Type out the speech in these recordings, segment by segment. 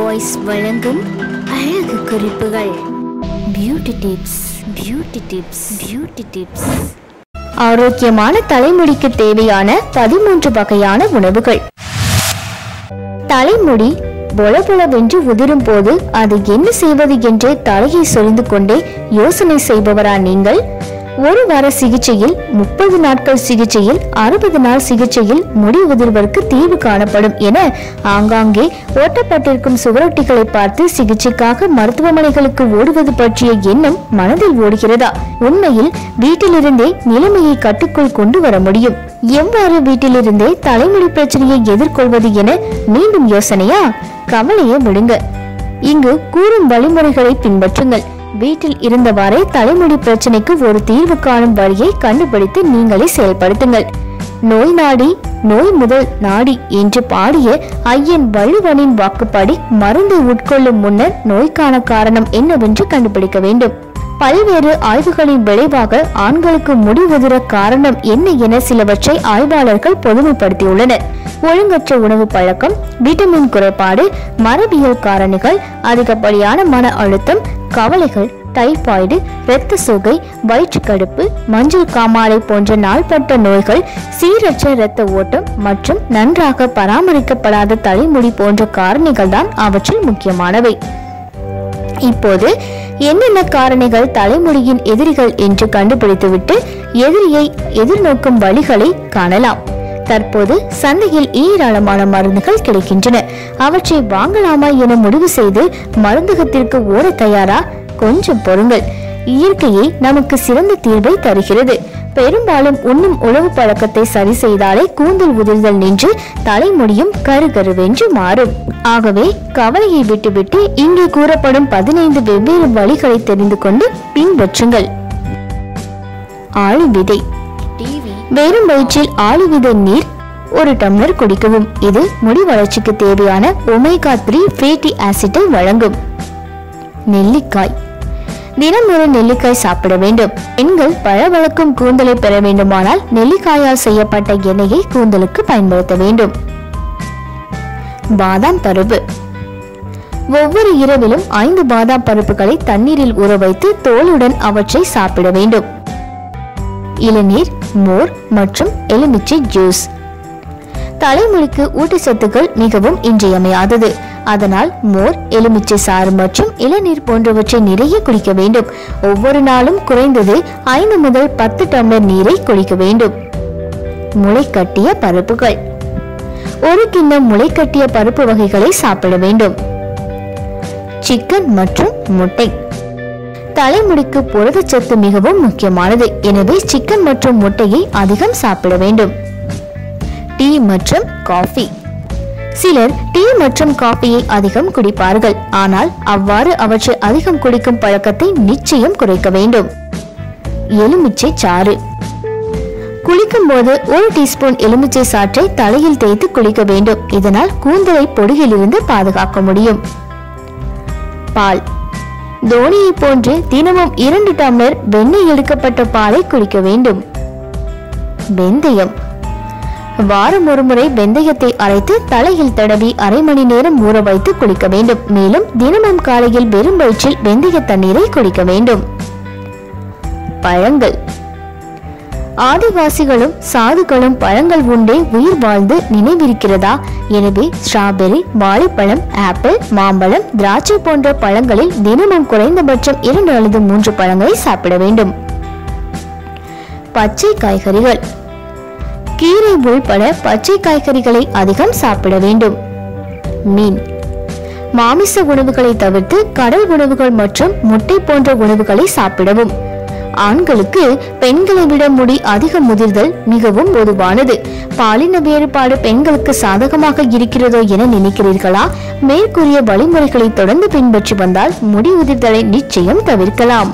Voice வழங்கும் அழகு குறிப்புகள். Beauty tips beauty tips beauty tips ஆரோக்கியமான தலைமுடிக்கு தேவையான பதிமூன்று வகையான உணவுகள். தலைமுடி பொலபொலவென்று உதிரும் போது அது என்ன செய்வது என்று தலையை சொரிந்து கொண்டே யோசனை செய்பவரா நீங்கள்? ஒரு வார சிகிச்சையில் முப்பது நாட்கள் சிகிச்சையில் அறுபது நாள் சிகிச்சையில் முடி உதிர்வதற்கு தீர்வு காணப்படும் என ஆங்காங்கே ஓட்டப்பட்டிருக்கும் சுவரொட்டிகளை பார்த்து சிகிச்சைக்காக மருத்துவமனைகளுக்கு ஓடுவது பற்றிய எண்ணம் மனதில் ஓடுகிறதா? உண்மையில் வீட்டிலிருந்தே நிலைமையை கட்டுக்குள் கொண்டு வர முடியும். எவ்வாறு வீட்டிலிருந்தே தலைமுடி பிரச்சனையை எதிர்கொள்வது என மீண்டும் யோசனையா? கவலையை விடுங்க. இங்கு கூறும் வழிமுறைகளை பின்பற்றுங்கள். வீட்டில் இருந்தவாறே தலைமுடி பிரச்சனைக்கு ஒரு தீர்வு காணும் வழியை கண்டுபிடித்து நீங்களே செயல்படுத்துங்கள். நோய் நாடி நோய் முதல் நாடி என்று பாடிய ஐயன் வள்ளுவனின் வாக்குப்படி மருந்தை உட்கொள்ளும் முன்னர் நோய்க்கான காரணம் என்னவென்று கண்டுபிடிக்க வேண்டும். பல்வேறு ஆய்வுகளின் விளைவாக ஆண்களுக்கு முடிவுதிர காரணம் என்ன என சிலவற்றை ஆய்வாளர்கள் பொதுமைப்படுத்தியுள்ளனர். ஒழுங்கற்ற உணவு பழக்கம் விட்டமின் குறைபாடு மரபியல் காரணிகள் அதிகப்படியான மன அழுத்தம் கவலைகள் டைபாய்டு இரத்த சோகை வயிற்றுக்கடுப்பு மஞ்சள் காமாலை போன்ற நாள்பட்ட நோய்கள் சீரற்ற இரத்த ஓட்டம் மற்றும் நன்றாக பராமரிக்கப்படாத தலைமுடி போன்ற காரணிகள் தான் அவற்றில் முக்கியமானவை. இப்போது என்னென்ன காரணிகள் தலைமுடியின் எதிரிகள் என்று கண்டுபிடித்துவிட்டு எதிரியை எதிர்நோக்கும் வழிகளை காணலாம். தற்போது சந்தையில் ஏராளமான மருந்துகள் கிடைக்கின்றன. அவற்றை வாங்கலாமா என முடிவு செய்து மருந்தகத்திற்கு ஓட தயாரா கொஞ்சம் பொறுங்கள். இயற்கையே நமக்கு சிறந்த தீர்வை தருகிறது. பெரும்பாலும் உண்ணும் உணவு பழக்கத்தை சரி செய்தாலே கூந்தல் உதிர்தல் நின்று தலைமுடியும் கருகருவென்று மாறும். ஆகவே கவலையை விட்டுவிட்டு இங்கே கூறப்படும் பதினைந்து வெவ்வேறு வழிகளை தெரிந்து கொண்டு பின்பற்றுங்கள். ஆளி விதை. வெறும் வயிற்றில் ஆளுவித நீர் ஒரு டம்ளர் குடிக்கவும். இது முடி வளர்ச்சிக்கு தேவையான ஒமேகா த்ரீ ஃபேட்டி ஆசிட்டை வழங்கும். நெல்லிக்காய். தினம் ஒரு நெல்லிக்காய் சாப்பிட வேண்டும். பெண்கள் பழவழக்கும் கூந்தலை பெற வேண்டுமானால் நெல்லிக்காயால் செய்யப்பட்ட எண்ணெயை கூந்தலுக்கு பயன்படுத்த வேண்டும். பாதாம் பருப்பு. ஒவ்வொரு இரவிலும் ஐந்து பாதாம் பருப்புகளை தண்ணீரில் ஊற வைத்து தோலுடன் அவற்றை சாப்பிட வேண்டும். இளநீர் மோர் மற்றும் எலுமிச்சை ஜூஸ். தலைமுடிக்கு ஊட்டச்சத்துக்கள் மிகவும் இன்றியமையாதது. அதனால் மோர் எலுமிச்சை சாறு மற்றும் இளநீர் போன்றவற்றை நிறைய குடிக்க வேண்டும். ஒவ்வொரு நாளும் குறைந்தது ஐந்து முதல் பத்து டம்ளர் நீரை குடிக்க வேண்டும். முளைக்கட்டிய பருப்புகள். ஒரு கிண்ணம் முளைக்கட்டிய பருப்பு வகைகளை சாப்பிட வேண்டும். சிக்கன் மற்றும் முட்டை. தலைமுடிக்கு புரதச்சத்து மிகவும் முக்கியமானது. எனவே சிக்கன் மற்றும் முட்டையை அதிகம் சாப்பிட வேண்டும். டீ மற்றும் காஃபி. சிலர் டீ மற்றும் காஃபியை அதிகம் குடிப்பார்கள். ஆனால் அவ்வாறு அவற்றை அதிகம் குடிக்கும் பழக்கத்தை நிச்சயம் குறைக்க வேண்டும். எலுமிச்சை சாறு. குளிக்கும் போது ஒரு டீஸ்பூன் எலுமிச்சை சாற்றை தலையில் தேய்த்து குளிக்க வேண்டும். இதனால் கூந்தலை பொடுகிலிருந்து பாதுகாக்க முடியும். பால். தோனியை போன்று தினமும் இரண்டு டம்ளர் வெண்ணெய் எடுக்கப்பட்ட பாலை குடிக்க வேண்டும். வெந்தயம். வாரம் ஒரு முறை வெந்தயத்தை அரைத்து தலையில் தடவி அரை மணி நேரம் ஊற வைத்து குளிக்க வேண்டும். மேலும் தினமும் காலையில் வெறும் வயிற்றில் வெந்தய தண்ணீரை குடிக்க வேண்டும். பழங்கள். ஆதிவாசிகளும் சாதுக்களும் பழங்கள் உண்டே உயிர் வாழ்ந்து நினைவிருக்கிறதா? எனவே ஸ்ட்ராபெரி வாழைப்பழம் ஆப்பிள் மாம்பழம் திராட்சை போன்ற பழங்களில் தினமும் குறைந்தபட்சம் இரண்டு அல்லது மூன்று பழங்களை சாப்பிட வேண்டும். பச்சை காய்கறிகள். கீரை உள்பட பச்சை காய்கறிகளை அதிகம் சாப்பிட வேண்டும். மீன். மாமிச உணவுகளை தவிர்த்து கடல் உணவுகள் மற்றும் முட்டை போன்ற உணவுகளை சாப்பிடவும். ஆண்களுக்கு பெண்களை விட முடி அதிக முதிர்தல் மிகவும் பொதுவானது. பாலின வேறுபாடு பெண்களுக்கு சாதகமாக இருக்கிறதோ என நினைக்கிறீர்களா? மேற்கூறிய வழிமுறைகளை தொடர்ந்து பின்பற்றி வந்தால் முடி உதிர்தலை நிச்சயம் தவிர்க்கலாம்.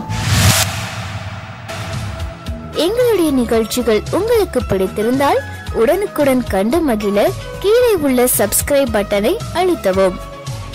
எங்களுடைய நிகழ்ச்சிகள் உங்களுக்கு பிடித்திருந்தால் உடனுக்குடன் கண்டு மகிழ கீழே உள்ள சப்ஸ்கிரைப் பட்டனை அழுத்தவும்.